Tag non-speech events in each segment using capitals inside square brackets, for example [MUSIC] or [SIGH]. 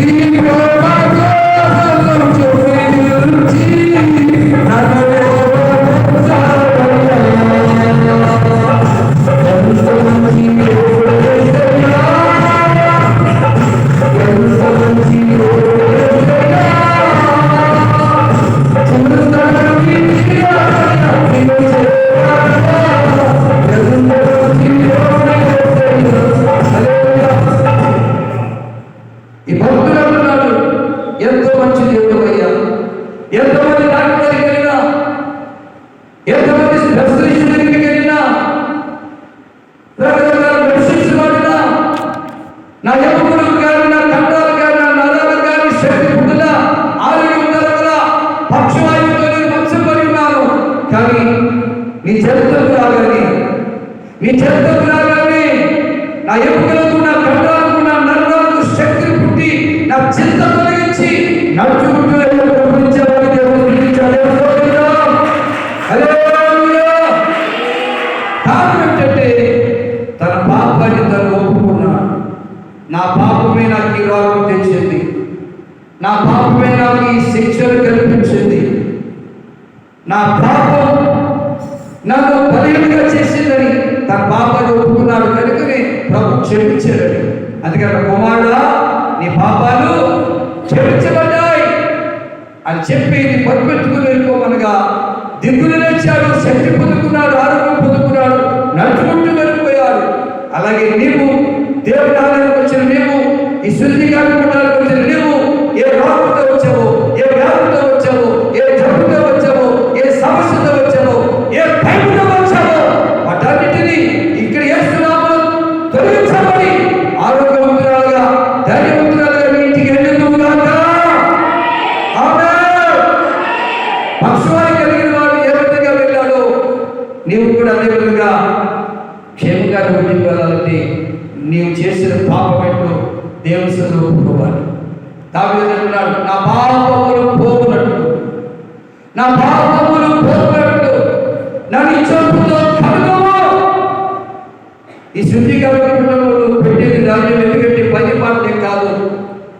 ఈ మీ చరిత్రకు రాగానే నా ఎముకలకు నా కళ్ళకు నా నరాలకు శక్తి పుట్టి నా చింత తొలగించి నడుచుకుంటూ తన పాపాన్ని తను ఒప్పుకున్నాడు. నా పాపమే నాకు ఈ రోగం తెచ్చింది. నా పాపమే నాకు ఈ శిక్షను కల్పించింది. నా పాపం నన్ను బలహీనంగా చేసిందని తన పాపాన్ని ఒప్పుకున్నాడు కనుకనే ప్రభు క్షమించాడు. అందుకని కుమారుడా నీ పాపాలు క్షమించబడ్డాయి అని చెప్పి నీ పట్టుపెట్టుకుని వెళ్ళిపోమనగా దిగులు లేచాడు శక్తి పొందుకున్నాడు ఆరోగ్యం పొందుకున్నాడు నడుచుకుంటూ వెళ్ళిపోయాడు. అలాగే నీవు దేవుడి వచ్చిన నీవు ఈ శుద్ధి కాకుండా వచ్చిన నీవు క్షేమంగా వెళ్ళాలంటే నీవు చేసిన పాపం ఏంటో దేవుని సన్నిధిలో ఒప్పుకోవాలి దావీదు అంటున్నాడు? నా పాపములు పోగునట్టు నా పాపములు పోగునట్టు నన్ను చంపుతో కలుగము ఈ శుద్ధి కార్యక్రమంలో పెట్టేది దాన్ని ఎందుకంటే పది పాటలే కాదు.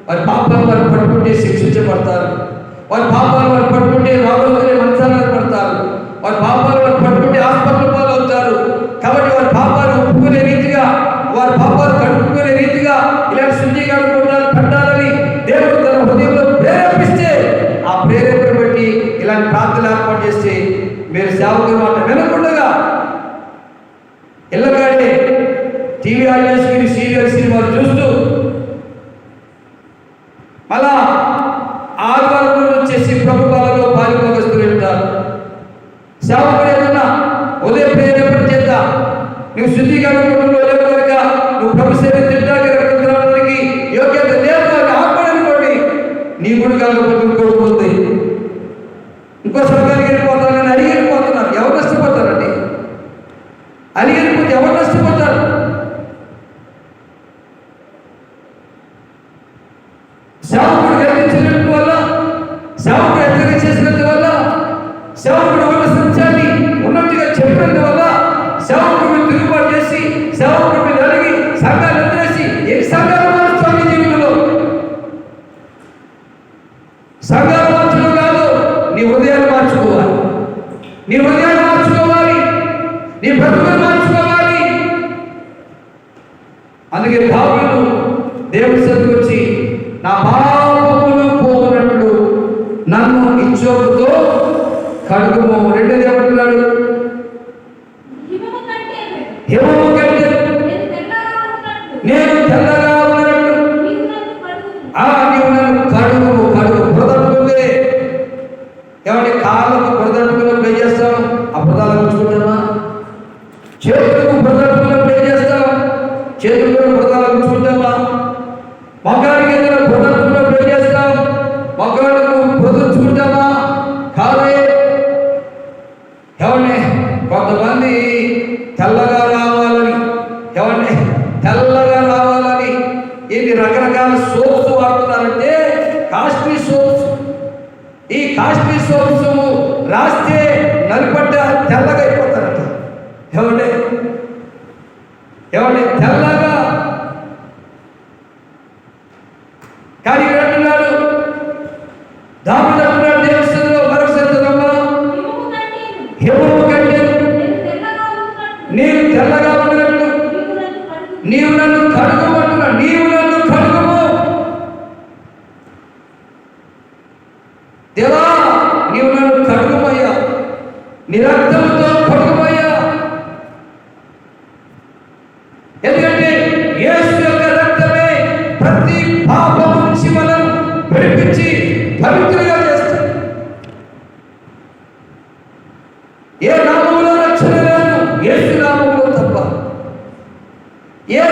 వారి పాపాలు వారు పట్టుకుంటే శిక్షించబడతారు. వారి పాపాలు వారు పట్టుకుంటే రాబోయే మంచాలు పడతారు వారి పాపాలు వారు పట్టుకుంటే హాస్పిటల్ టీవీ ఆడియన్స్కి సీరియల్ సినిమాలు చూస్తూ మళ్ళా ఆదివారం వచ్చేసి ప్రభుత్వాలలో పాలిపోగస్తూ వెళ్తారు. సేవకుడు ఏమన్నా ఉదయం ప్రేరేపణ చేత నువ్వు శుద్ధిగా లేవు నువ్వు ప్రభు సేవ తిట్టడానికి యోగ్యత లేదు అని ఆత్మనుకోండి నీ గుడి కలగకపోతే ఇంకోటి ఇంకో స్వర్గానికి వెళ్ళిపోతానని అడిగి వెళ్ళిపోతున్నారు. ఎవరు నష్టపోతారండి? అడిగిపోతే వెళ్ళిపోతే ఎవరు నష్టపోతారు? నీ హృదయాన్ని మార్చుకోవాలి. నీ బ్రతుకులు మార్చుకోవాలి. అందుకే పాపులు దేవుడి సరికి వచ్చి నా పాపములు పోనట్లు నన్ను ఇచ్చోకుతో కడుగుము చేతులకు బురదట్టుకున్నప్పుడు ఏం చేస్తాం చేతులకు బురదలు ఉంచుకుంటామా మగాడికి ఏదైనా బురదట్టుకున్నప్పుడు ఏం చేస్తాం మగాడుకు చూడమా కాదే. ఏమండి కొంతమంది తెల్లగా రావాలని. ఏమండి తెల్లగా రావాలని. ఇన్ని రకరకాల సోప్స్ వాడుతున్నారంటే కాస్ట్లీ సోప్స్. ఈ కాస్ట్లీ సోప్స్ రాస్తే నలుపట్ట తెల్లగా [LAUGHS] ఏమండి నడిపించి పవిత్రంగా చేస్తాడు ఏ నామంలో రక్షణ లేదు ఏ నామంలో తప్ప. ఏ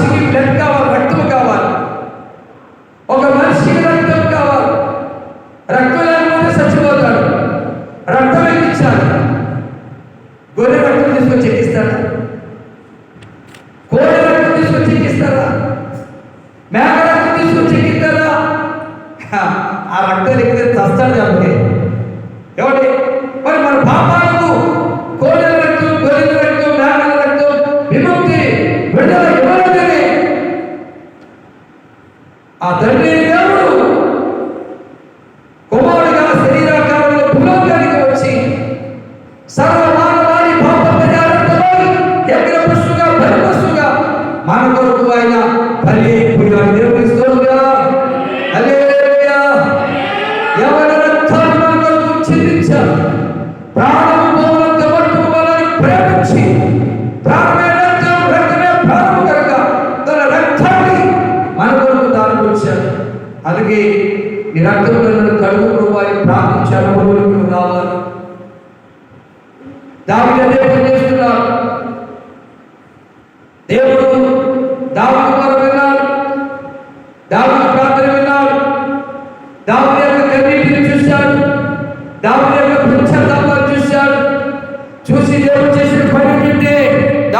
మనిషికి బ్లడ్ కావాలి రక్తం కావాలి. ఒక మనిషికి రక్తం కావాలి. రక్తం లేకపోతే చచ్చిపోతాడు. రక్తం ఎక్కించాలి గొర్రె రక్తం తీసుకొచ్చి ఎక్కిస్తారా కోడి రక్తం తీసుకొని ఎక్కిస్తారా మేక రక్తం తీసుకొచ్చి ఎక్కిస్తారా ఆ రక్తం ఎక్కితే చస్తాడు కాబట్టి. ఏమండి? మరి మన పాపాలకు కోడెల రక్తం గొర్రెల రక్తం మేకల రక్తం విముక్తి విడుదల Adarren అందుకే నీ రక్తంలో కడుగు రూపాయి ప్రార్థించారు రావాలి. దాని అదే పనిచేస్తున్నారు దేవుడు